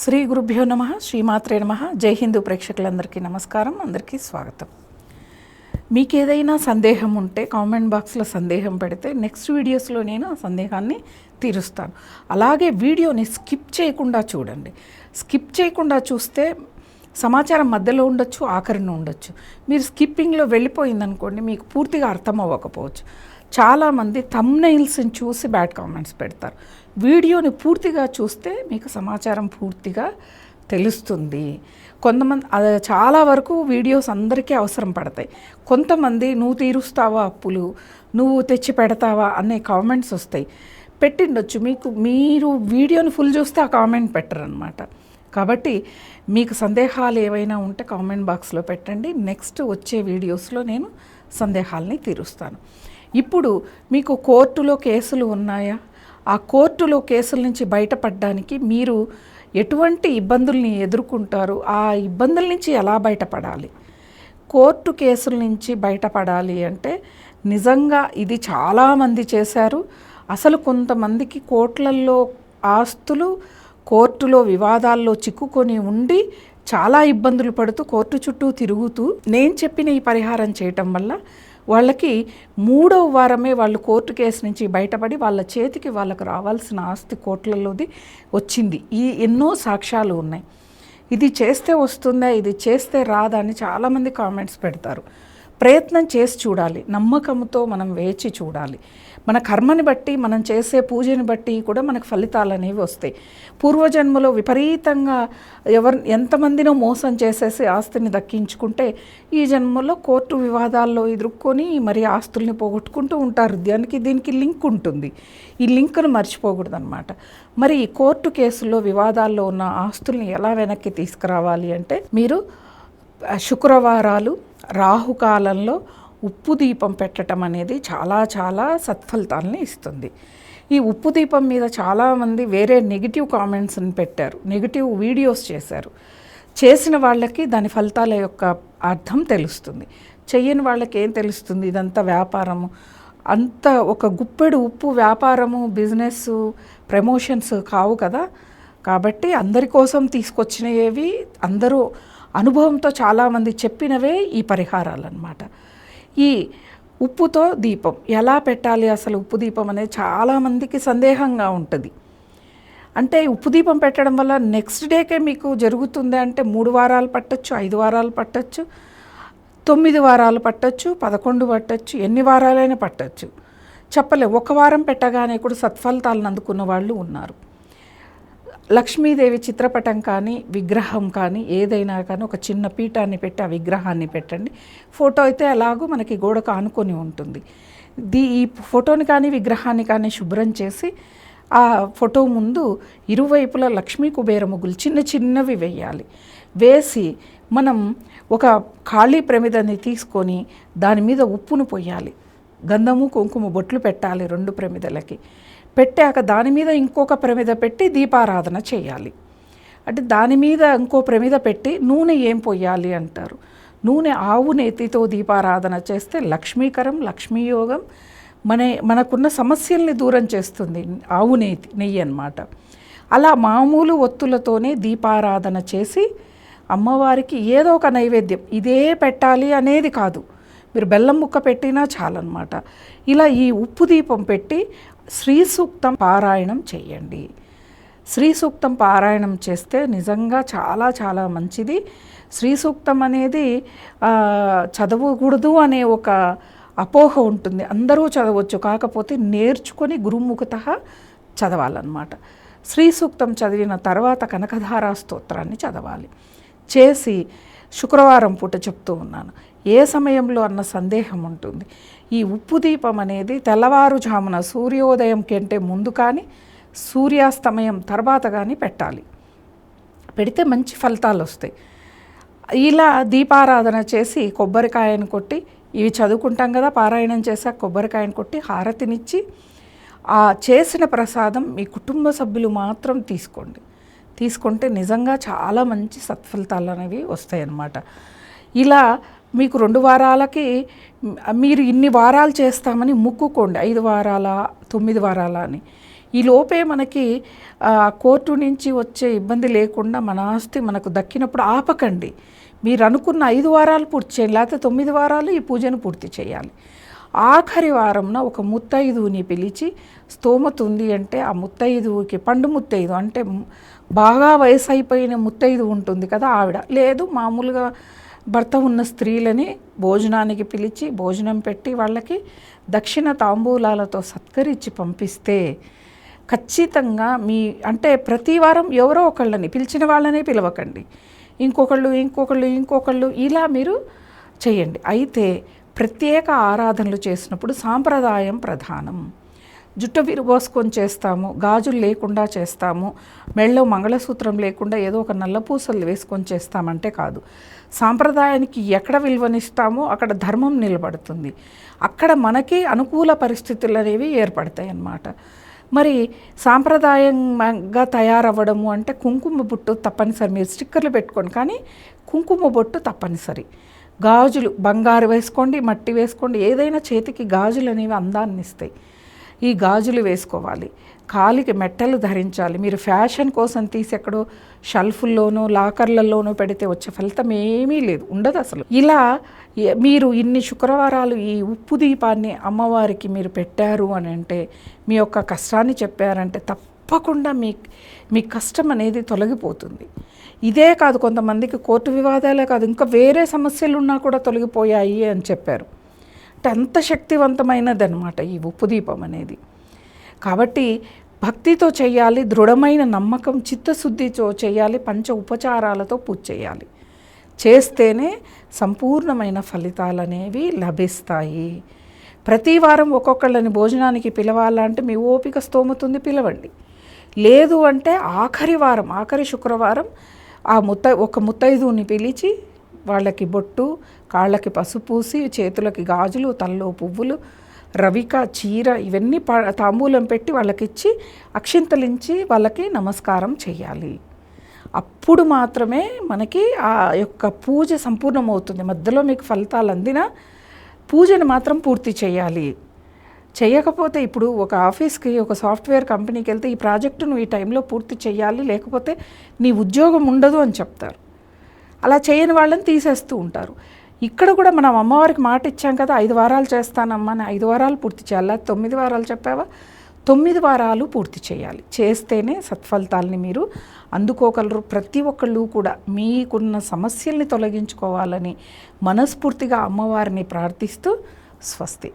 శ్రీ గురుభ్యో నమ శ్రీమాత్రే నమ జై హిందూ ప్రేక్షకులందరికీ నమస్కారం అందరికీ స్వాగతం. మీకు ఏదైనా సందేహం ఉంటే కామెంట్ బాక్స్లో సందేహం పెడితే నెక్స్ట్ వీడియోస్లో నేను ఆ సందేహాన్ని తీరుస్తాను. అలాగే వీడియోని స్కిప్ చేయకుండా చూడండి. స్కిప్ చేయకుండా చూస్తే సమాచారం మధ్యలో ఉండొచ్చు ఆఖరిన ఉండొచ్చు. మీరు స్కిప్పింగ్లో వెళ్ళిపోయిందనుకోండి మీకు పూర్తిగా అర్థం అవ్వకపోవచ్చు. చాలామంది తమ్నైల్స్ని చూసి బ్యాడ్ కామెంట్స్ పెడతారు. వీడియోని పూర్తిగా చూస్తే మీకు సమాచారం పూర్తిగా తెలుస్తుంది. కొంతమంది అది చాలా వరకు వీడియోస్ అందరికీ అవసరం పడతాయి. కొంతమంది నువ్వు తీరుస్తావా అప్పులు? నువ్వు తెచ్చి పెడతావా? అనే కామెంట్స్ వస్తాయి. పెట్టిండొచ్చు. మీకు మీరు వీడియోని ఫుల్ చూస్తే ఆ కామెంట్ పెట్టరనమాట కాబట్టి మీకు సందేహాలు ఏవైనా ఉంటే కామెంట్ బాక్స్లో పెట్టండి. నెక్స్ట్ వచ్చే వీడియోస్లో నేను సందేహాలని తీరుస్తాను. ఇప్పుడు మీకు కోర్టులో కేసులు ఉన్నాయా? ఆ కోర్టులో కేసుల నుంచి బయటపడడానికి మీరు ఎటువంటి ఇబ్బందుల్ని ఎదుర్కొంటారు? ఆ ఇబ్బందుల నుంచి ఎలా బయటపడాలి? కోర్టు కేసుల నుంచి బయటపడాలి అంటే నిజంగా ఇది చాలామంది చేశారు. అసలు కొంతమందికి కోట్లల్లో ఆస్తులు కోర్టులో వివాదాల్లో చిక్కుకొని ఉండి చాలా ఇబ్బందులు పడుతూ కోర్టు చుట్టూ తిరుగుతూ నేను చెప్పిన ఈ పరిహారం చేయటం వల్ల వాళ్ళకి మూడవ వారమే వాళ్ళు కోర్టు కేసు నుంచి బయటపడి వాళ్ళ చేతికి వాళ్ళకు రావాల్సిన ఆస్తి కోట్లలోది వచ్చింది. ఈ ఎన్నో సాక్ష్యాలు ఉన్నాయి. ఇది చేస్తే వస్తుందా ఇది చేస్తే రాదా అని చాలామంది కామెంట్స్ పెడతారు. ప్రయత్నం చేసి చూడాలి. నమ్మకంతో మనం వేచి చూడాలి. మన కర్మని బట్టి మనం చేసే పూజని బట్టి కూడా మనకు ఫలితాలు అనేవి వస్తాయి. పూర్వజన్మలో విపరీతంగా ఎవరు ఎంతమందినో మోసం చేసేసి ఆస్తిని దక్కించుకుంటే ఈ జన్మలో కోర్టు వివాదాల్లో ఎదుర్కొని మరి ఆస్తుల్ని పోగొట్టుకుంటూ ఉంటారు. దానికి దీనికి లింక్ ఉంటుంది. ఈ లింక్ను మర్చిపోకూడదనమాట మరి ఈ కోర్టు కేసుల్లో వివాదాల్లో ఉన్న ఆస్తుల్ని ఎలా వెనక్కి తీసుకురావాలి అంటే మీరు శుక్రవారాలు రాహుకాలంలో ఉప్పు దీపం పెట్టడం అనేది చాలా చాలా సత్ఫలితాలని ఇస్తుంది. ఈ ఉప్పు దీపం మీద చాలామంది వేరే నెగిటివ్ కామెంట్స్ని పెట్టారు నెగిటివ్ వీడియోస్ చేశారు. చేసిన వాళ్ళకి దాని ఫలితాల యొక్క అర్థం తెలుస్తుంది. చెయ్యని వాళ్ళకి ఏం తెలుస్తుంది? ఇదంతా వ్యాపారము. అంత ఒక గుప్పెడు ఉప్పు వ్యాపారము బిజినెస్ ప్రమోషన్స్ కావు కదా. కాబట్టి అందరి కోసం తీసుకొచ్చినవి అందరూ అనుభవంతో చాలామంది చెప్పినవే ఈ పరిహారాలు అన్నమాట ఈ ఉప్పుతో దీపం. ఎలా పెట్టాలి అసలు ఉప్పు దీపం అనేది చాలామందికి సందేహంగా ఉంటుంది. అంటే ఉప్పు దీపం పెట్టడం వల్ల నెక్స్ట్ డేకే మీకు జరుగుతుంది అంటే మూడు వారాలు పట్టచ్చు ఐదు వారాలు పట్టచ్చు తొమ్మిది వారాలు పట్టచ్చు పదకొండు పట్టచ్చు ఎన్ని వారాలైనా పట్టచ్చు. చెప్పలేం. ఒక వారం పెట్టగానే కూడా సత్ఫలితాలను అందుకున్న వాళ్ళు ఉన్నారు. లక్ష్మీదేవి చిత్రపటం కానీ విగ్రహం కానీ ఏదైనా కానీ ఒక చిన్న పీఠాన్ని పెట్టి ఆ విగ్రహాన్ని పెట్టండి. ఫోటో అయితే అలాగూ మనకి గోడకు ఆనుకొని ఉంటుంది. దీ ఈ ఫోటోని కానీ విగ్రహాన్ని కానీ శుభ్రం చేసి ఆ ఫోటో ముందు ఇరువైపులా లక్ష్మీ కుబేర ముగ్గులు చిన్న చిన్నవి వేయాలి. వేసి మనం ఒక ఖాళీ ప్రమిదని తీసుకొని దాని మీద ఉప్పును పోయాలి. గంధము కుంకుమ బొట్లు పెట్టాలి రెండు ప్రమిదలకి. పెట్టాక దాని మీద ఇంకొక ప్రమిద పెట్టి దీపారాధన చేయాలి. అంటే దాని మీద ఇంకో ప్రమిద పెట్టి నూనె ఏం పొయ్యాలి అంటారు. నూనె ఆవు నేతితో దీపారాధన చేస్తే లక్ష్మీకరం లక్ష్మీయోగం మన మనకున్న సమస్యల్ని దూరం చేస్తుంది ఆవు నేతి నెయ్యి అనమాట అలా మామూలు ఒత్తులతోనే దీపారాధన చేసి అమ్మవారికి ఏదో ఒక నైవేద్యం ఇదే పెట్టాలి అనేది కాదు. మీరు బెల్లం ముక్క పెట్టినా చాలన్నమాట. ఇలా ఈ ఉప్పు దీపం పెట్టి శ్రీ సూక్తం పారాయణం చేయండి. శ్రీ సూక్తం పారాయణం చేస్తే నిజంగా చాలా చాలా మంచిది. శ్రీ సూక్తం అనేది చదవకూడదు అనే ఒక అపోహ ఉంటుంది. అందరూ చదవచ్చు. కాకపోతే నేర్చుకొని గురుముఖత చదవాలన్నమాట. శ్రీ సూక్తం చదివిన తర్వాత కనకధారా స్తోత్రాన్ని చదవాలి. చేసి శుక్రవారం పూట చెప్తూ ఉన్నాను. ఏ సమయంలో అన్న సందేహం ఉంటుంది. ఈ ఉప్పు దీపం అనేది తెల్లవారుజామున సూర్యోదయం కంటే ముందు కానీ సూర్యాస్తమయం తర్వాత కానీ పెట్టాలి. పెడితే మంచి ఫలితాలు వస్తాయి. ఇలా దీపారాధన చేసి కొబ్బరికాయను కొట్టి ఇవి చదువుకుంటాం కదా పారాయణం చేశాక కొబ్బరికాయను కొట్టి హారతినిచ్చి ఆ చేసిన ప్రసాదం మీ కుటుంబ సభ్యులు మాత్రం తీసుకోండి. తీసుకుంటే నిజంగా చాలా మంచి సత్ఫలితాలు అనేవి వస్తాయన్నమాట. ఇలా మీకు రెండు వారాలకి మీరు ఇన్ని వారాలు చేస్తామని ముక్కుకోండి. ఐదు వారాల తొమ్మిది వారాల అని. ఈ లోపే మనకి కోర్టు నుంచి వచ్చే ఇబ్బంది లేకుండా మన ఆస్తి మనకు దక్కినప్పుడు ఆపకండి. మీరు అనుకున్న ఐదు వారాలు పూర్తి చేయాలి లేకపోతే తొమ్మిది వారాలు ఈ పూజను పూర్తి చేయాలి. ఆఖరి వారంన ఒక ముత్తైదువుని పిలిచి స్తోమత ఉంది అంటే ఆ ముత్తైదువుకి పండు ముత్తైదు అంటే బాగా వయసు అయిపోయిన ముత్తైదు ఉంటుంది కదా ఆవిడ. లేదు మామూలుగా భర్త ఉన్న స్త్రీలని భోజనానికి పిలిచి భోజనం పెట్టి వాళ్ళకి దక్షిణ తాంబూలాలతో సత్కరించి పంపిస్తే ఖచ్చితంగా మీ అంటే ప్రతి వారం ఎవరో ఒకళ్ళని పిలిచిన వాళ్ళనే పిలవకండి. ఇంకొకళ్ళు ఇంకొకళ్ళు ఇంకొకళ్ళు ఇలా మీరు చేయండి. అయితే ప్రత్యేక ఆరాధనలు చేసినప్పుడు సాంప్రదాయం ప్రధానం. జుట్టు విరుబోసుకొని చేస్తాము గాజులు లేకుండా చేస్తాము మెళ్ళో మంగళసూత్రం లేకుండా ఏదో ఒక నల్లపూసలు వేసుకొని చేస్తామంటే కాదు. సాంప్రదాయానికి ఎక్కడ విలువనిస్తామో అక్కడ ధర్మం నిలబడుతుంది. అక్కడ మనకి అనుకూల పరిస్థితులు అనేవి ఏర్పడతాయి అన్నమాట మరి సాంప్రదాయంగా తయారవ్వడము అంటే కుంకుమ బొట్టు తప్పనిసరి మీరు స్టిక్కర్లు పెట్టుకోండి కానీ కుంకుమ బొట్టు తప్పనిసరి. గాజులు బంగారు వేసుకోండి మట్టి వేసుకోండి ఏదైనా చేతికి గాజులు అనేవి అందాన్ని ఇస్తాయి. ఈ గాజులు వేసుకోవాలి. కాలికి మెట్టలు ధరించాలి. మీరు ఫ్యాషన్ కోసం తీసి ఎక్కడో షెల్ఫుల్లోనో లాకర్లలోనో పెడితే వచ్చే ఫలితం ఏమీ లేదు. ఉండదు అసలు. ఇలా మీరు ఇన్ని శుక్రవారాలు ఈ ఉప్పు దీపాన్ని అమ్మవారికి మీరు పెట్టారు అని అంటే మీ యొక్క కష్టాన్ని చెప్పారంటే తప్పకుండా మీ మీ కష్టం అనేది తొలగిపోతుంది. ఇదే కాదు కొంతమందికి కోర్టు వివాదాలే కాదు ఇంకా వేరే సమస్యలు ఉన్నా కూడా తొలగిపోయాయి అని చెప్పారు. అంటే అంత శక్తివంతమైనది అనమాట ఈ ఉప్పు దీపం అనేది. కాబట్టి భక్తితో చేయాలి దృఢమైన నమ్మకం చిత్తశుద్ధితో చేయాలి పంచ ఉపచారాలతో పూజ చేయాలి. చేస్తేనే సంపూర్ణమైన ఫలితాలు అనేవి లభిస్తాయి. ప్రతి వారం ఒక్కొక్కళ్ళని భోజనానికి పిలవాలంటే మీ ఓపిక స్తోమతుంది పిలవండి. లేదు అంటే ఆఖరి వారం ఆఖరి శుక్రవారం ఆ ముత్త ఒక ముత్తైదుని పిలిచి వాళ్ళకి బొట్టు కాళ్ళకి పసుపు పూసి చేతులకి గాజులు తల్లో పువ్వులు రవిక చీర ఇవన్నీ ప తాంబూలం పెట్టి వాళ్ళకిచ్చి అక్షింతలించి వాళ్ళకి నమస్కారం చేయాలి. అప్పుడు మాత్రమే మనకి ఆ యొక్క పూజ సంపూర్ణమవుతుంది. మధ్యలో మీకు ఫలితాలు అందినా పూజను మాత్రం పూర్తి చేయాలి. చేయకపోతే ఇప్పుడు ఒక ఆఫీస్కి ఒక సాఫ్ట్వేర్ కంపెనీకి వెళ్తే ఈ ప్రాజెక్టు నువ్వు ఈ టైంలో పూర్తి చేయాలి. లేకపోతే నీ ఉద్యోగం ఉండదు అని చెప్తారు. అలా చేయని వాళ్ళని తీసేస్తూ ఉంటారు. ఇక్కడ కూడా మనం అమ్మవారికి మాట ఇచ్చాం కదా ఐదు వారాలు చేస్తానమ్మా అని. ఐదు వారాలు పూర్తి చేయాలి? తొమ్మిది వారాలు చెప్పావా? తొమ్మిది వారాలు పూర్తి చేయాలి. చేస్తేనే సత్ఫలితాలని మీరు అందుకోగలరు. ప్రతి ఒక్కళ్ళు కూడా మీకున్న సమస్యల్ని తొలగించుకోవాలని మనస్ఫూర్తిగా అమ్మవారిని ప్రార్థిస్తూ స్వస్తి.